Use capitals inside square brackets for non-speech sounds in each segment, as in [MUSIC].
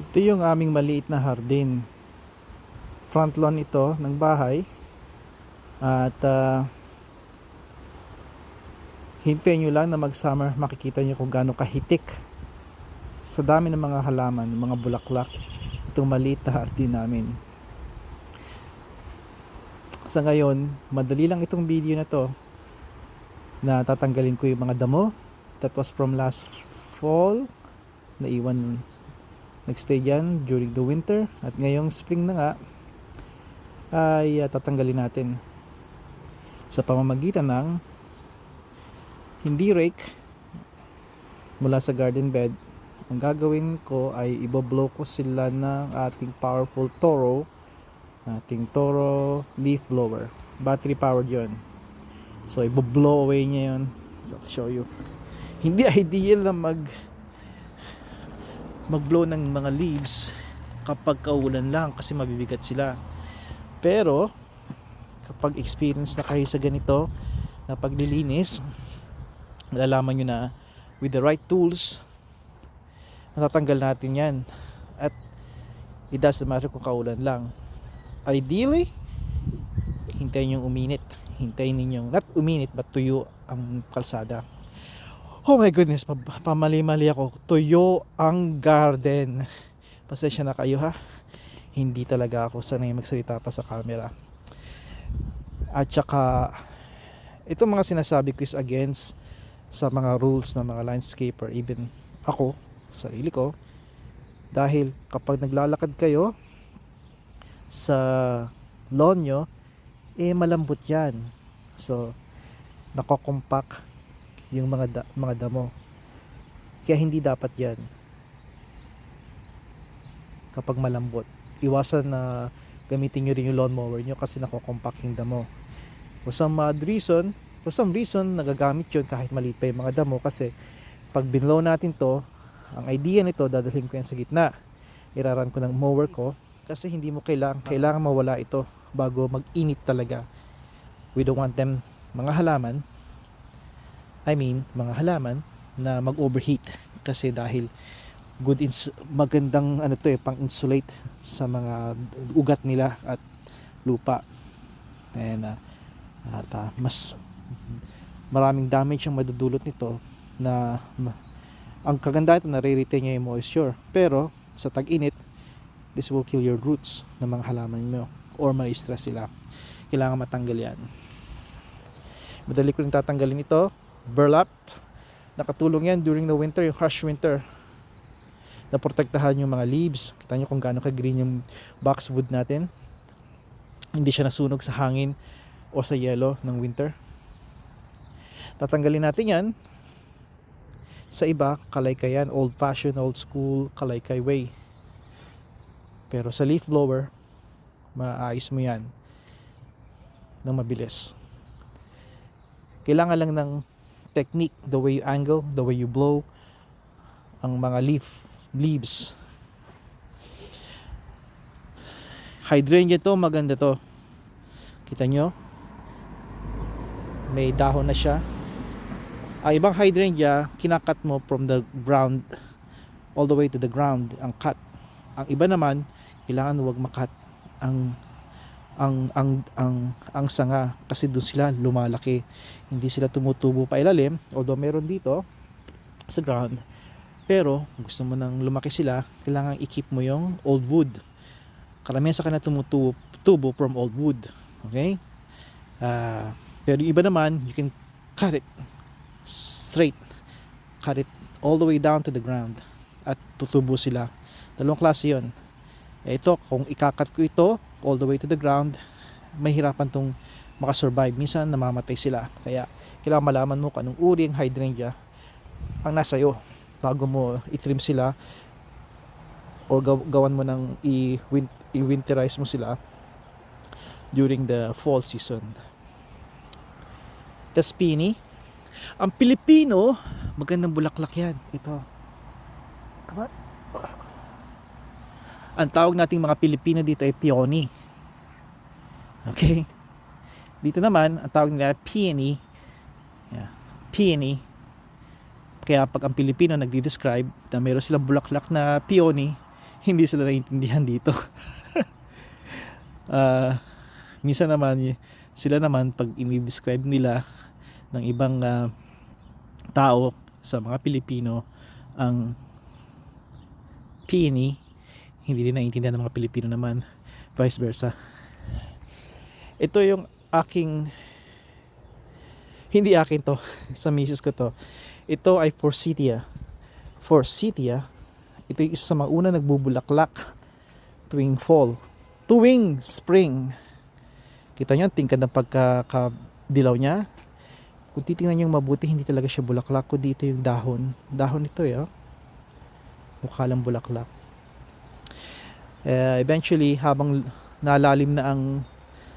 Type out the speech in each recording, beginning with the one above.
Ito yung aming maliit na hardin. Front lawn ito ng bahay. At uh, hintayin nyo lang na mag-summer makikita nyo kung gaano kahitik sa dami ng mga halaman, mga bulaklak itong maliit na hardin namin. Sa ngayon, madali lang itong video na to na tatanggalin ko yung mga damo that was from last fall naiwan nagstay dyan during the winter at ngayong spring na nga ay uh, tatanggalin natin. Sa pamamagitan ng hindi rake mula sa garden bed ang gagawin ko ay iboblow ko sila ng ating powerful Toro ating Toro leaf blower. Battery powered yon so iboblow away niya yon I'll show you. Hindi [LAUGHS] ideal na mag mag-blow ng mga leaves kapag kaulan lang kasi mabibigat sila. Pero kapag experience na kayo sa ganito na paglilinis, malalaman nyo na with the right tools, matatanggal natin yan. At it doesn't matter kung kaulan lang. Ideally, hintayin yung uminit. Hintayin ninyong, not uminit, but tuyo ang kalsada. Oh my goodness, pa- pamali-mali ako. Tuyo ang garden. Pasensya na kayo ha. Hindi talaga ako sanay magsalita pa sa camera. At saka, itong mga sinasabi ko is against sa mga rules ng mga landscaper. Even ako, sarili ko. Dahil kapag naglalakad kayo sa lawn nyo, eh malambot yan. So, nakokompak yung mga da- mga damo. Kaya hindi dapat 'yan. Kapag malambot, iwasan na gamitin niyo rin yung lawnmower niyo kasi nako-compact yung damo. For some odd reason, for some reason nagagamit 'yon kahit maliit pa yung mga damo kasi pag binlow natin to, ang idea nito dadalhin ko yan sa gitna. Iraran ko ng mower ko kasi hindi mo kailangan kailangan mawala ito bago mag-init talaga. We don't want them mga halaman I mean, mga halaman na mag-overheat [LAUGHS] kasi dahil good ins magandang ano to eh pang insulate sa mga ugat nila at lupa. And uh, at uh, mas maraming damage ang madudulot nito na ang kaganda ito nare-retain niya yung moisture. Pero sa tag-init, this will kill your roots ng mga halaman mo or ma-stress sila. Kailangan matanggal yan. Madali ko rin tatanggalin ito burlap. Nakatulong yan during the winter, yung harsh winter. Naprotektahan yung mga leaves. Kita nyo kung gaano ka-green yung boxwood natin. Hindi siya nasunog sa hangin o sa yellow ng winter. Tatanggalin natin yan. Sa iba, kalaykay yan. Old fashioned, old school, kalaykay way. Pero sa leaf blower, maayos mo yan ng mabilis. Kailangan lang ng technique, the way you angle, the way you blow ang mga leaf leaves. Hydrangea to, maganda to. Kita nyo? May dahon na siya. Ah, ibang hydrangea, kinakat mo from the ground all the way to the ground, ang cut. Ang iba naman, kailangan wag makat ang ang ang ang ang sanga. Kasi doon sila lumalaki. Hindi sila tumutubo pa ilalim although meron dito sa ground. Pero gusto mo nang lumaki sila kailangan i-keep mo yung old wood. Karamihan sa kanila tumutubo tubo from old wood. Okay? Uh, pero yung iba naman you can cut it straight. Cut it all the way down to the ground. At tutubo sila. Dalawang klase eh, ito kung ikakat ko ito all the way to the ground mahirapan tong makasurvive. Minsan namamatay sila. Kaya kailangan malaman mo kung anong uri ng hydrangea ang nasa iyo bago mo itrim sila or gaw- gawan mo ng i-win- i-winterize mo sila during the fall season. Taspini ang Pilipino magandang bulaklak yan. Ito. Come on. Ang tawag nating mga Pilipino dito ay peony. Okay? Dito naman, ang tawag nila peony. Yeah. Peony. Kaya pag ang Pilipino nagdi-describe na meron silang bulaklak na peony, hindi sila naiintindihan dito. [LAUGHS] Ah, minsan naman sila naman pag ini-describe nila ng ibang ah, tao sa mga Pilipino ang peony hindi din naiintindihan ng mga Pilipino naman. Vice versa. Ito yung aking hindi akin to [LAUGHS] sa misis ko to. Ito ay forsythia forsythia ito yung isa sa mga una nagbubulaklak tuwing fall. Tuwing spring. Kita nyo tingkad ng pagkakadilaw niya. Kung titingnan nyo mabuti hindi talaga siya bulaklak kundi ito yung dahon. Dahon ito eh oh. mukha lang bulaklak Eh, eventually habang nalalim na ang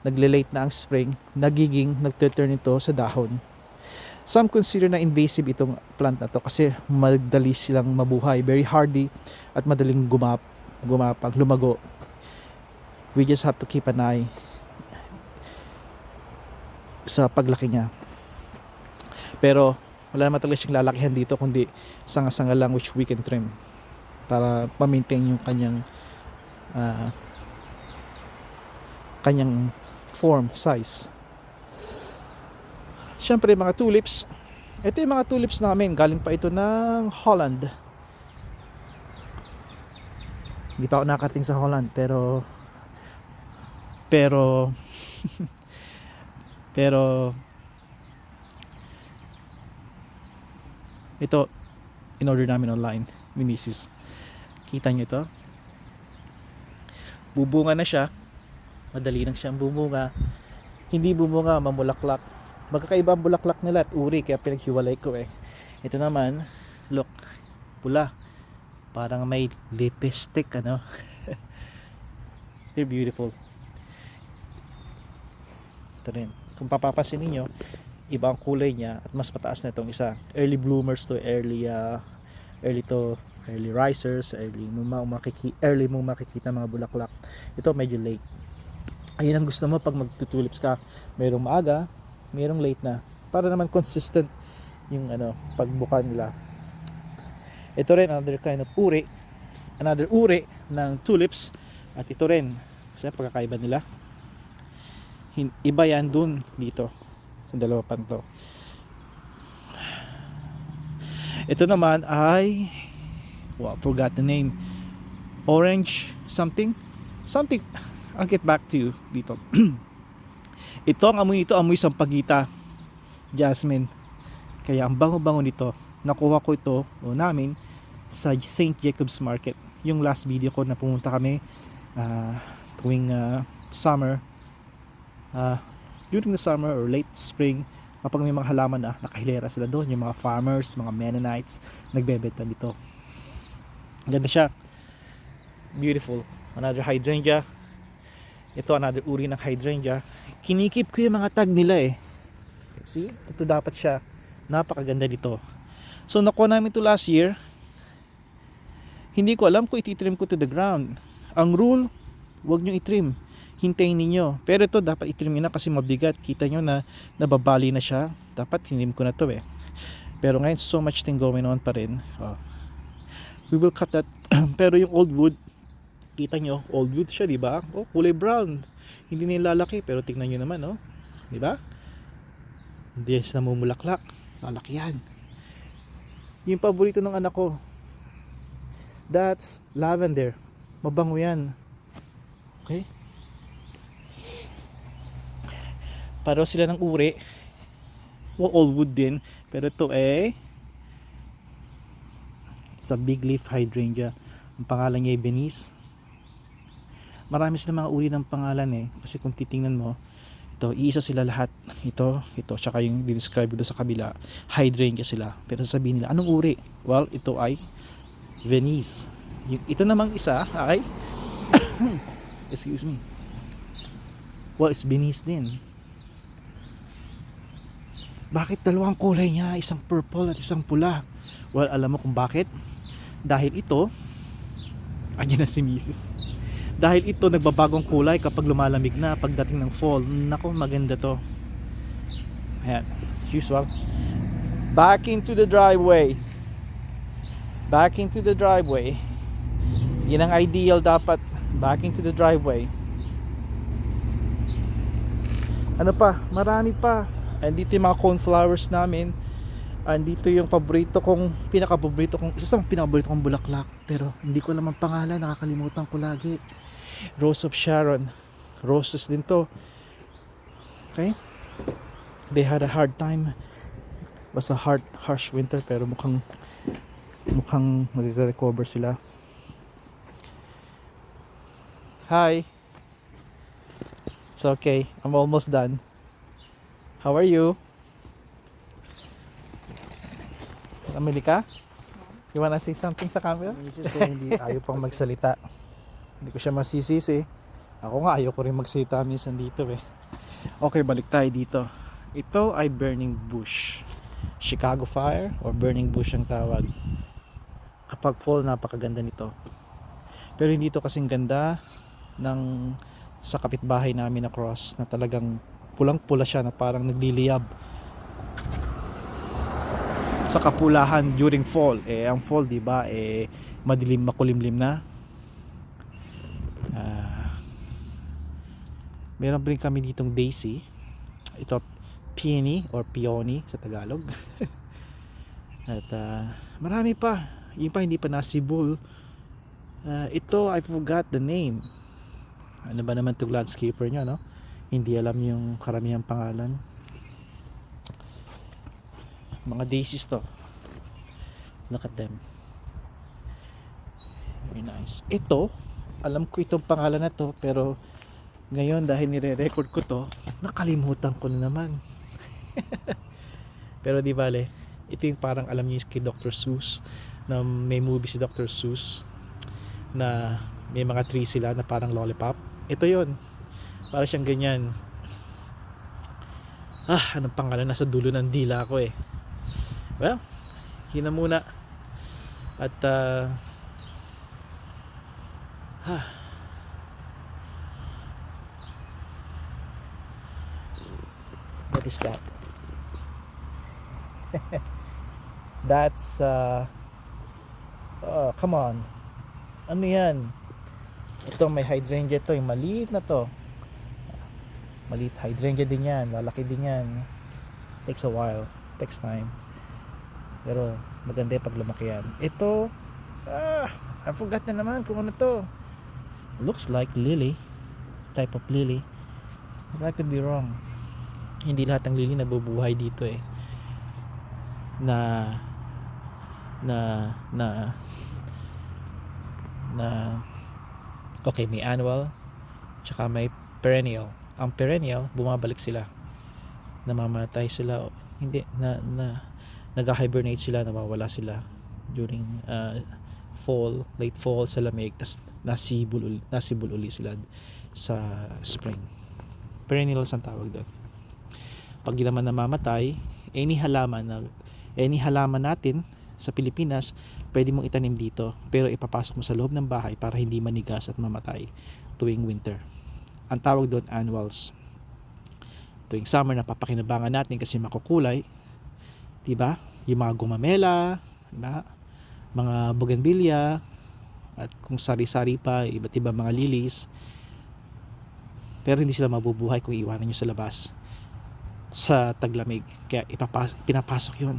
nagle-late na ang spring nagiging nagte-turn ito sa dahon. Some consider na invasive itong plant na to kasi madali silang mabuhay very hardy at madaling gumap gumapag lumago. We just have to keep an eye sa paglaki niya. Pero wala naman talaga siyang lalakihan dito kundi sanga-sanga lang which we can trim para ma-maintain yung kanyang ah, kanyang form, size. Siyempre mga tulips. Ito yung mga tulips namin. Galing pa ito ng Holland. Hindi pa ako nakarating sa Holland pero pero [LAUGHS] pero ito in order namin online ni Mrs. Kita nyo ito? Bubunga na siya. Madali lang siyang bumunga. Hindi bumunga, mamulaklak. Magkakaiba ang bulaklak nila at uri kaya pinaghiwalay ko eh. Ito naman, look, pula. Parang may lipstick ano. [LAUGHS] They're beautiful. Ito rin. Kung papapansin ninyo, iba ang kulay niya at mas mataas na itong isa. Early bloomers to early uh, early to early risers, early mo ma- makiki early mo makikita mga bulaklak. Ito medyo late. Ayun ang gusto mo pag magtutulips ka, mayroong maaga, mayroong late na. Para naman consistent yung ano, pagbuka nila. Ito rin another kind of uri, another uri ng tulips at ito rin kasi pagkakaiba nila. Iba yan dun dito sa dalawa pa to. Ito naman ay well, forgot the name. Orange something? Something. I'll get back to you dito. [CLEARS THROAT] ito ang amoy nito, amoy sampagita. Jasmine. Kaya ang bango-bango nito. Nakuha ko ito o namin sa St. Jacob's Market. Yung last video ko na pumunta kami ah, tuwing ah, summer. ah, during the summer or late spring kapag may mga halaman na nakahilera sila doon yung mga farmers, mga Mennonites nagbebenta dito ganda siya. Beautiful. Another hydrangea. Ito another uri ng hydrangea. Kinikip ko yung mga tag nila eh. See? Ito dapat siya. Napakaganda dito so nakuha namin to last year. Hindi ko alam kung ititrim ko to the ground. Ang rule wag nyo itrim. Hintayin ninyo. Pero ito dapat itrim na kasi mabigat. Kita nyo na nababali na siya. Dapat hinlim ko na to eh. Pero ngayon so much thing going on pa rin. Oh. We will cut that. [CLEARS THROAT] Pero yung old wood kita nyo old wood siya di ba? Oh kulay brown. Hindi nilalaki pero tingnan nyo naman oh. Di ba? Hindi siya namumulaklak lalaki yan. Yung paborito ng anak ko that's lavender. Mabango yan. Okay? Pareho sila ng uri. Old wood din. Pero ito eh sa big leaf hydrangea. Ang pangalan niya ay Venice. Marami sila mga uri ng pangalan eh. Kasi kung titingnan mo, ito, iisa sila lahat. Ito, ito, tsaka yung describe ko sa kabila, hydrangea sila. Pero sasabihin nila, anong uri? Well, ito ay Venice. Yung, ito namang isa ay [COUGHS] excuse me. Well, it's Venice din. Bakit dalawang kulay niya? Isang purple at isang pula. Well, alam mo kung bakit? Dahil ito, andyan na si Mrs. Dahil ito nagbabagong kulay kapag lumalamig na pagdating ng fall. Nako, maganda to. Ayan, usual. Back into the driveway. Back into the driveway. Yan ang ideal dapat. Back into the driveway. Ano pa? Marami pa. Andito yung mga cornflowers namin. Andito yung paborito kong, pinaka-paborito kong, isa sa pinaka-paborito kong bulaklak. Pero hindi ko alam ang pangalan, nakakalimutan ko lagi. Rose of Sharon. Roses din to. Okay? They had a hard time. Was a hard, harsh winter pero mukhang mukhang magre-recover sila. Hi. It's okay. I'm almost done. How are you? Namili ka? You wanna say something sa camera? Misis eh, hindi ayaw pang magsalita. Hindi ko siya masisisi. Ako nga ayaw ko rin magsalita minsan dito eh. Okay, balik tayo dito. Ito ay burning bush. Chicago fire or burning bush ang tawag. Kapag fall, napakaganda nito. Pero hindi to kasing ganda ng sa kapitbahay namin na cross na talagang pulang-pula siya na parang nagliliyab sa kapulahan during fall. Eh ang fall di ba eh madilim makulimlim na. Ah, meron rin kami ditong daisy. Ito peony or peony sa Tagalog. [LAUGHS] At ah, marami pa. Yung pa hindi pa nasibol Ah, ito I forgot the name. Ano ba naman itong landscaper niya no? Hindi alam yung karamihang pangalan mga daisies to. Look at them. Very nice. Ito alam ko itong pangalan na to pero ngayon dahil nire-record ko to nakalimutan ko na naman. [LAUGHS] Pero di bale ito yung parang alam niyo kay Dr. Seuss na may movie si Dr. Seuss na may mga tree sila na parang lollipop. Ito yon para siyang ganyan. Ah anong pangalan? Nasa dulo ng dila ko eh well hina muna. At uh, ah, [SIGHS] what is that? [LAUGHS] That's uh, oh, come on. Ano yan? Ito may hydrangea to. Yung maliit na to. Maliit hydrangea din yan. Lalaki din yan. Takes a while. Takes time pero maganda yung pag lumaki yan. Ito ah, I forgot na naman kung ano to. Looks like lily. Type of lily. But I could be wrong. Hindi lahat ng lily nabubuhay dito eh. Na na na na okay may annual tsaka may perennial. Ang perennial bumabalik sila. Namamatay sila. Hindi na na nag-hibernate sila nawawala sila during uh, fall late fall sa lamig tas nasibol uli, nasibol uli sila sa spring perennials ang tawag doon pag di naman namamatay any halaman na any halaman natin sa Pilipinas, pwede mong itanim dito pero ipapasok mo sa loob ng bahay para hindi manigas at mamatay tuwing winter. Ang tawag doon annuals. Tuwing summer napapakinabangan natin kasi makukulay. 'Di ba? Yung mga gumamela, 'di ba? Mga bougainvillea at kung sari-sari pa, iba't iba mga lilies. Pero hindi sila mabubuhay kung iwanan nyo sa labas sa taglamig. Kaya ipapas- pinapasok 'yun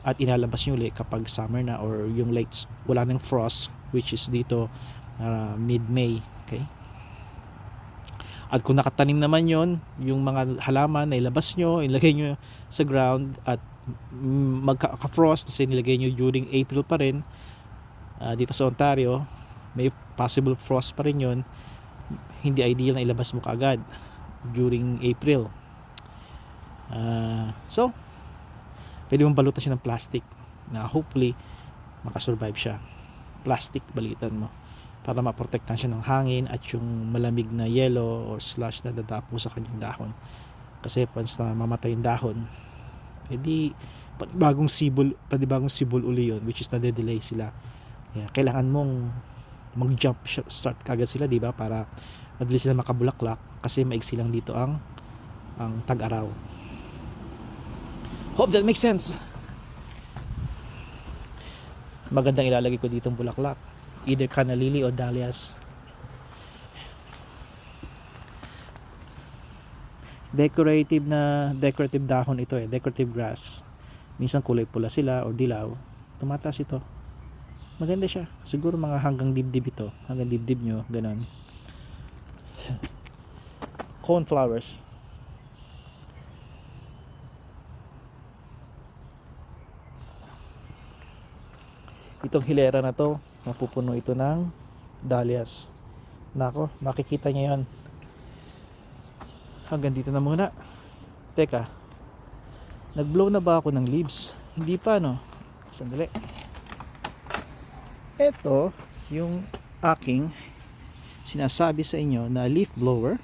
at inalabas nyo ulit kapag summer na or yung late wala nang frost which is dito uh, mid-May okay at kung nakatanim naman yon yung mga halaman na ilabas nyo ilagay nyo sa ground at magka-frost kasi nilagay nyo during April pa rin uh, dito sa Ontario may possible frost pa rin yon hindi ideal na ilabas mo kaagad during April. Uh, so pwede mong balutan siya ng plastic na hopefully makasurvive siya. Plastic balitan mo para maprotektan siya ng hangin at yung malamig na yellow or slush na dadapo sa kanyang dahon kasi once na mamatay yung dahon edi bagong sibol bagong sibol uli yun which is nade-delay sila Kaya kailangan mong mag-jump start kagad sila di ba para madali sila makabulaklak kasi maigsi lang dito ang ang tag-araw Hope that makes sense. Magandang ilalagay ko ditong bulaklak. Either canna lily o dahlias. Decorative na decorative dahon ito eh, decorative grass. Minsan kulay pula sila o dilaw. Tumataas ito. Maganda siya. Siguro mga hanggang dibdib ito. Hanggang dibdib nyo, ganun. [LAUGHS] Cornflowers. Itong hilera na to, mapupuno ito ng dahlias. Nako, makikita niya yon. Hanggang dito na muna. Teka, nag-blow na ba ako ng leaves? Hindi pa, no? Sandali. Ito, yung aking sinasabi sa inyo na leaf blower